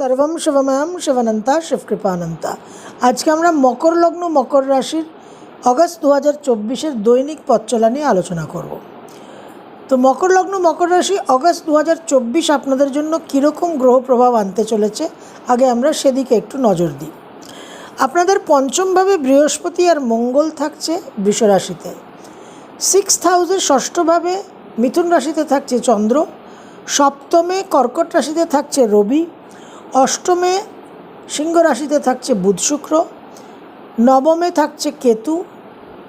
সর্বম শিবময়ম শিবানন্তা শিবকৃপানন্তা। আজকে আমরা মকর লগ্ন, মকর রাশির অগস্ট দু হাজার চব্বিশের দৈনিক পথচলা নিয়ে আলোচনা করব। তো মকর লগ্ন, মকর রাশি অগস্ট দু চব্বিশ আপনাদের জন্য কীরকম গ্রহ প্রভাব আনতে চলেছে? আগে আমরা সেদিকে একটু নজর দিই। আপনাদের পঞ্চমভাবে বৃহস্পতি আর মঙ্গল থাকছে বৃষরাশিতে সিক্স হাউসের ষষ্ঠভাবে মিথুন রাশিতে থাকছে চন্দ্র। সপ্তমে কর্কট রাশিতে থাকছে রবি। অষ্টমে সিংহ রাশিতে থাকছে বুধ শুক্র, নবমে থাকছে কেতু,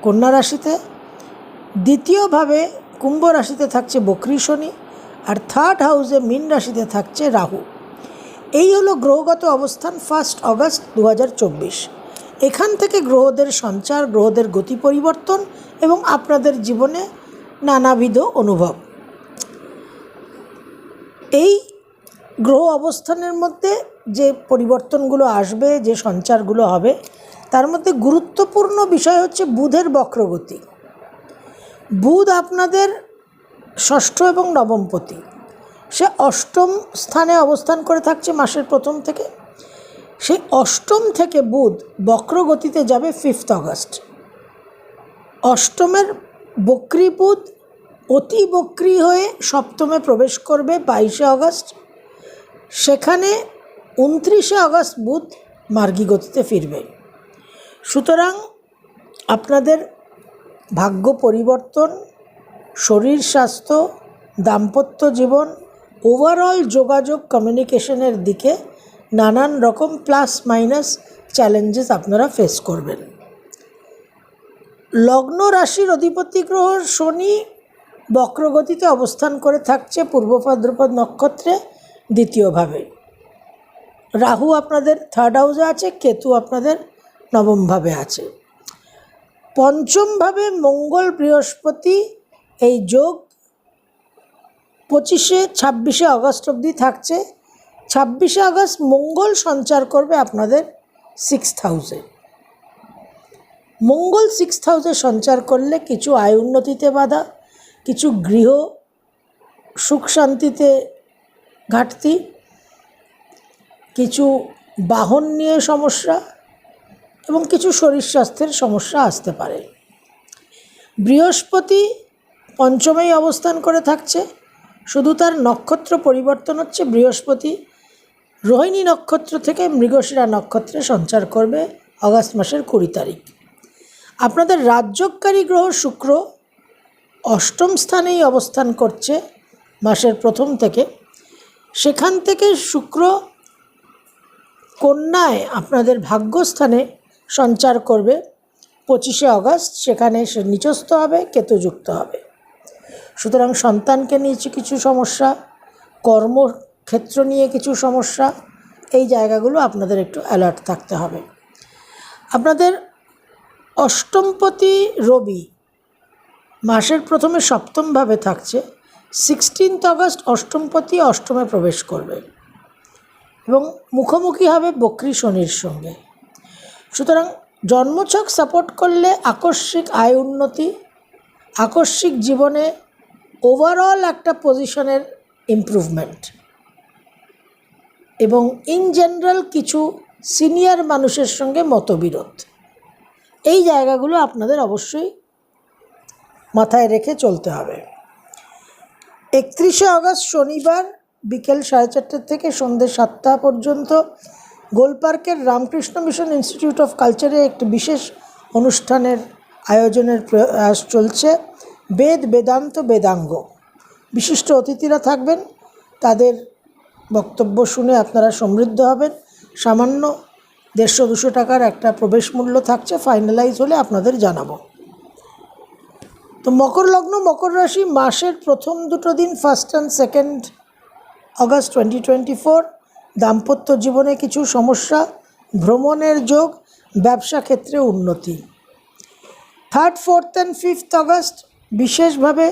কন্যা রাশিতে। দ্বিতীয়ভাবে কুম্ভ রাশিতে থাকছে বকরি শনি আর থার্ড হাউসে মীন রাশিতে থাকছে রাহু। এই হলো গ্রহগত অবস্থান ফার্স্ট অগস্ট দু হাজার চব্বিশ। এখান থেকে গ্রহদের সঞ্চার, গ্রহদের গতি পরিবর্তন এবং আপনাদের জীবনে নানাবিধ অনুভব। এই গ্রহ অবস্থানের মধ্যে যে পরিবর্তনগুলো আসবে, যে সঞ্চারগুলো হবে, তার মধ্যে গুরুত্বপূর্ণ বিষয় হচ্ছে বুধের বক্রগতি। বুধ আপনাদের ষষ্ঠ এবং নবমপতি সে অষ্টম স্থানে অবস্থান করে থাকছে মাসের প্রথম থেকে। সেই অষ্টম থেকে বুধ বক্রগতিতে যাবে ফিফথ অগস্ট অষ্টমের বক্রী বুধ অতি বক্রী হয়ে সপ্তমে প্রবেশ করবে বাইশে আগস্ট সেখানে উনত্রিশে আগস্ট বুধ মার্গী গতিতে ফিরবে। সুতরাং আপনাদের ভাগ্য পরিবর্তন, শরীর স্বাস্থ্য, দাম্পত্য জীবন ওভারঅল যোগাযোগ কমিউনিকেশনের দিকে নানান রকম প্লাস মাইনাস চ্যালেঞ্জেস আপনারা ফেস করবেন। লগ্ন রাশির অধিপতি গ্রহ শনি বক্রগতিতে অবস্থান করে থাকছে পূর্ব ভাদ্রপদ নক্ষত্রে। দ্বিতীয়ভাবে। রাহু আপনাদের থার্ড হাউসে আছে, কেতু আপনাদের নবমভাবে আছে। পঞ্চমভাবে মঙ্গল বৃহস্পতি, এই যোগ পঁচিশে, ছাব্বিশে আগস্ট অবধি থাকছে। ছাব্বিশে আগস্ট মঙ্গল সঞ্চার করবে আপনাদের সিক্স হাউসে মঙ্গল সিক্স হাউসে সঞ্চার করলে কিছু আয় উন্নতিতে বাধা, কিছু গৃহ সুখ শান্তিতে ঘাটতি, কিছু বাহন নিয়ে সমস্যা এবং কিছু শরীর স্বাস্থ্যের সমস্যা আসতে পারে। বৃহস্পতি পঞ্চমেই অবস্থান করে থাকছে। শুধু তার নক্ষত্র পরিবর্তন হচ্ছে। বৃহস্পতি রোহিণী নক্ষত্র থেকে মৃগশিরা নক্ষত্রে সঞ্চার করবে আগস্ট মাসের কুড়ি তারিখ। আপনাদের রাজ্যকারী গ্রহ শুক্র অষ্টম স্থানেই অবস্থান করছে মাসের প্রথম থেকে। সেখান থেকে শুক্র কন্যায় আপনাদের ভাগ্যস্থানে সঞ্চার করবে। পঁচিশে আগস্ট, সেখানে সে নিচস্থ হবে, কেতুযুক্ত হবে। সুতরাং সন্তানকে নিয়ে কিছু সমস্যা, কর্মক্ষেত্র নিয়ে কিছু সমস্যা, এই জায়গাগুলো আপনাদের একটু অ্যালার্ট থাকতে হবে। আপনাদের অষ্টমপতি রবি মাসের প্রথমে সপ্তমভাবে থাকছে। সিক্সটিন্থ আগস্ট অষ্টমপতি অষ্টমে প্রবেশ করবে এবং মুখোমুখি হবে বকরি শনির সঙ্গে। সুতরাং জন্মছক সাপোর্ট করলে আকস্মিক আয় উন্নতি, আকস্মিক জীবনে ওভারঅল একটা পজিশনের ইমপ্রুভমেন্ট এবং ইন জেনারেল কিছু সিনিয়র মানুষের সঙ্গে মতবিরোধ। এই জায়গাগুলো আপনাদের অবশ্যই মাথায় রেখে চলতে হবে। একত্রিশে আগস্ট শনিবার বিকেল সাড়ে চারটের থেকে সন্ধ্যে সাতটা পর্যন্ত গোলপার্কের রামকৃষ্ণ মিশন ইনস্টিটিউট অফ কালচারে একটি বিশেষ অনুষ্ঠানের আয়োজনের প্রয়াস চলছে। বেদ, বেদান্ত, বেদাঙ্গ। বিশিষ্ট অতিথিরা থাকবেন। তাদের বক্তব্য শুনে আপনারা সমৃদ্ধ হবেন। সামান্য দেড়শো দুশো টাকার একটা প্রবেশ মূল্য থাকছে। ফাইনালাইজ হলে আপনাদের জানাব। তো মকর লগ্ন, মকর রাশি মাসের প্রথম দুটো দিন first and second August twenty twenty four দাম্পত্য জীবনে কিছু সমস্যা, ভ্রমণের যোগ, ব্যবসা ক্ষেত্রে উন্নতি। Third fourth and fifth August বিশেষভাবে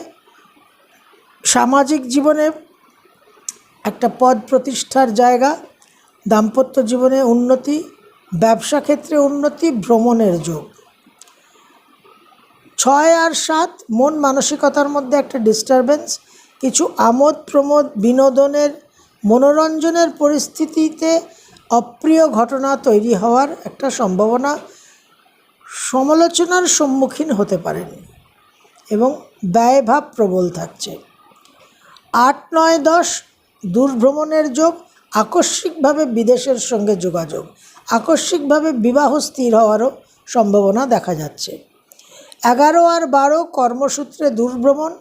সামাজিক জীবনে একটা পদ প্রতিষ্ঠার জায়গা, দাম্পত্য জীবনে উন্নতি, ব্যবসা ক্ষেত্রে উন্নতি, ভ্রমণের যোগ। ছয় আর সাত মন মানসিকতার মধ্যে একটা ডিস্টারবেন্স কিছু আমোদ প্রমোদ বিনোদনের, মনোরঞ্জনের পরিস্থিতিতে অপ্রিয় ঘটনা তৈরি হওয়ার একটা সম্ভাবনা সমালোচনার সম্মুখীন হতে পারেন এবং ব্যয়ভাব প্রবল থাকছে। আট, নয়, দশ দূরভ্রমণের যোগ, আকস্মিকভাবে বিদেশের সঙ্গে যোগাযোগ, আকস্মিকভাবে বিবাহ স্থির হওয়ারও সম্ভাবনা দেখা যাচ্ছে। এগারো আর বারো কর্মসূত্রে দূরভ্রমণ,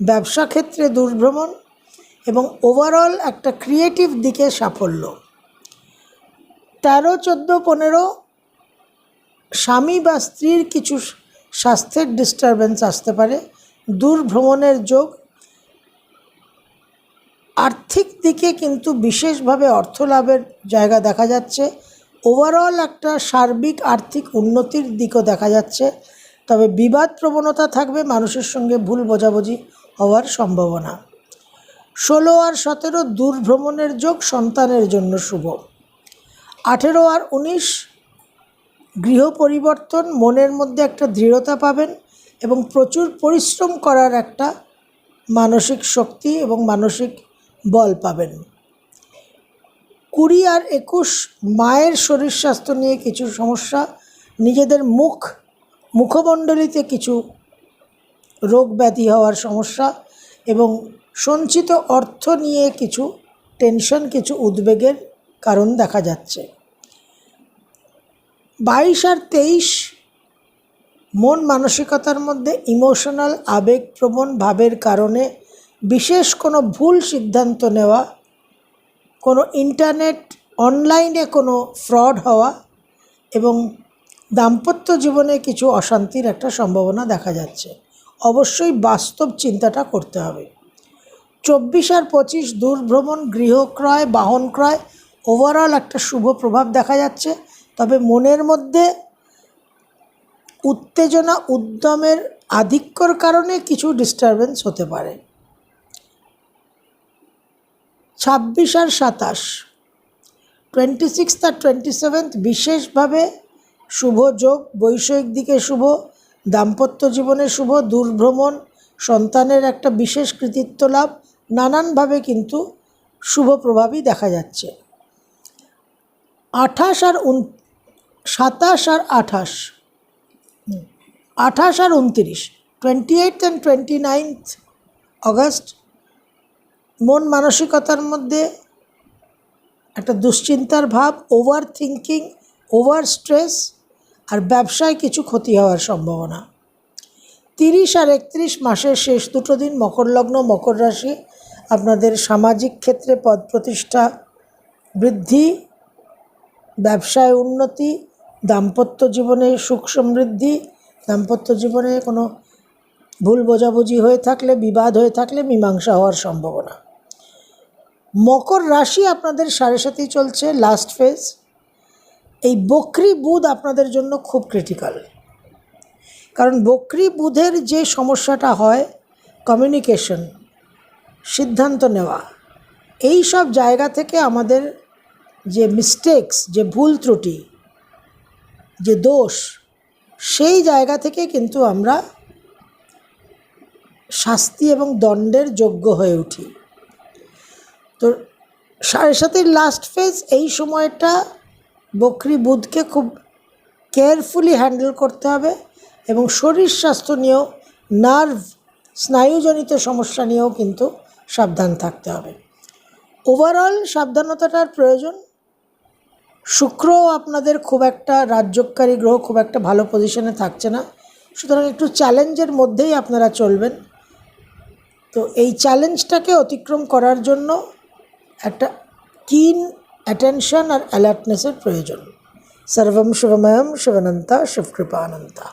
ব্যবসা ক্ষেত্রে দূরভ্রমণ এবং ওভারঅল একটা ক্রিয়েটিভ দিকে সাফল্য। তেরো, চোদ্দ, পনেরো স্বামী বা স্ত্রীর কিছু স্বাস্থ্যের ডিস্টারবেন্স আসতে পারে দূর ভ্রমণের যোগ। আর্থিক দিকে কিন্তু বিশেষভাবে অর্থ লাভের জায়গা দেখা যাচ্ছে। ওভারঅল একটা সার্বিক আর্থিক উন্নতির দিকও দেখা যাচ্ছে। তবে বিবাদ প্রবণতা থাকবে মানুষের সঙ্গে ভুল বোঝাবুঝি হওয়ার সম্ভাবনা। ষোলো আর সতেরো দূর ভ্রমণের যোগ সন্তানের জন্য শুভ। আঠেরো আর উনিশ গৃহ পরিবর্তন, মনের মধ্যে একটা দৃঢ়তা পাবেন এবং প্রচুর পরিশ্রম করার একটা মানসিক শক্তি এবং মানসিক বল পাবেন। কুড়ি আর একুশ মায়ের শরীর স্বাস্থ্য নিয়ে কিছু সমস্যা, নিজেদের মুখ মুখমণ্ডলিতে কিছু রোগ ব্যাধি হওয়ার সমস্যা এবং সঞ্চিত অর্থ নিয়ে কিছু টেনশন, কিছু উদ্বেগের কারণ দেখা যাচ্ছে। বাইশ আর তেইশ মন মানসিকতার মধ্যে ইমোশনাল আবেগপ্রবণ ভাবের কারণে বিশেষ কোনো ভুল সিদ্ধান্ত নেওয়া, কোনো ইন্টারনেট, অনলাইনে কোনো ফ্রড হওয়া এবং দাম্পত্য জীবনে কিছু অশান্তির একটা সম্ভাবনা দেখা যাচ্ছে। অবশ্যই বাস্তব চিন্তাটা করতে হবে। চব্বিশ আর পঁচিশ দূরভ্রমণ, গৃহক্রয়, বাহন ক্রয় ওভারঅল একটা শুভ প্রভাব দেখা যাচ্ছে। তবে মনের মধ্যে উত্তেজনা, উদ্যমের আধিক্যর কারণে কিছু ডিস্টারবেন্স হতে পারে। ছাব্বিশ আর সাতাশ টোয়েন্টি সিক্স আর টোয়েন্টি সেভেন্থ বিশেষভাবে শুভ যোগ, বৈষয়িক দিকে শুভ, দাম্পত্য জীবনে শুভ, দূরভ্রমণ, সন্তানের একটা বিশেষ কৃতিত্ব লাভ, নানানভাবে কিন্তু শুভ প্রভাবই দেখা যাচ্ছে। আঠাশ আর উন, সাতাশ আর আঠাশ আঠাশ আর উনতিরিশ twenty eight and twenty ninth August মন মানসিকতার মধ্যে একটা দুশ্চিন্তার ভাব ওভার থিঙ্কিং ওভার স্ট্রেস আর ব্যবসায় কিছু ক্ষতি হওয়ার সম্ভাবনা। তিরিশ আর একত্রিশ মাসের শেষ দুটো দিন মকর লগ্ন, মকর রাশি আপনাদের সামাজিক ক্ষেত্রে পদ প্রতিষ্ঠা, বৃদ্ধি, ব্যবসায় উন্নতি, দাম্পত্য জীবনে সুখ সমৃদ্ধি, দাম্পত্য জীবনে কোনো ভুল বোঝাবুঝি হয়ে থাকলে, বিবাদ হয়ে থাকলে মীমাংসা হওয়ার সম্ভাবনা। মকর রাশি আপনাদের সাড়ে সাথেই চলছে লাস্ট ফেজ এই বকরি বুধ আপনাদের জন্য খুব ক্রিটিক্যাল কারণ বকরি বুধের যে সমস্যাটা হয় কমিউনিকেশন সিদ্ধান্ত নেওয়া, এই সব জায়গা থেকে আমাদের যে মিস্টেক্স যে ভুল ত্রুটি, যে দোষ, সেই জায়গা থেকে কিন্তু আমরা শাস্তি এবং দণ্ডের যোগ্য হয়ে উঠি। তো, সাড়ে সাতের লাস্ট ফেজ এই সময়টা বকরি বুধকে খুব কেয়ারফুলি হ্যান্ডেল করতে হবে এবং শরীর স্বাস্থ্য নিয়েও, নার্ভ স্নায়ুজনিত সমস্যা নিয়েও কিন্তু সাবধান থাকতে হবে। ওভারঅল সাবধানতাটার প্রয়োজন। শুক্র আপনাদের খুব একটা রাজ্যকারী গ্রহ খুব একটা ভালো পজিশনে থাকছে না। সুতরাং একটু চ্যালেঞ্জের মধ্যেই আপনারা চলবেন। তো এই চ্যালেঞ্জটাকে অতিক্রম করার জন্য একটা কিন অ্যাটেনশন আর অ্যালার্টনেসের প্রয়োজন। সর্বম শুভময়ম শুভনন্তা শিবকৃপানন্তা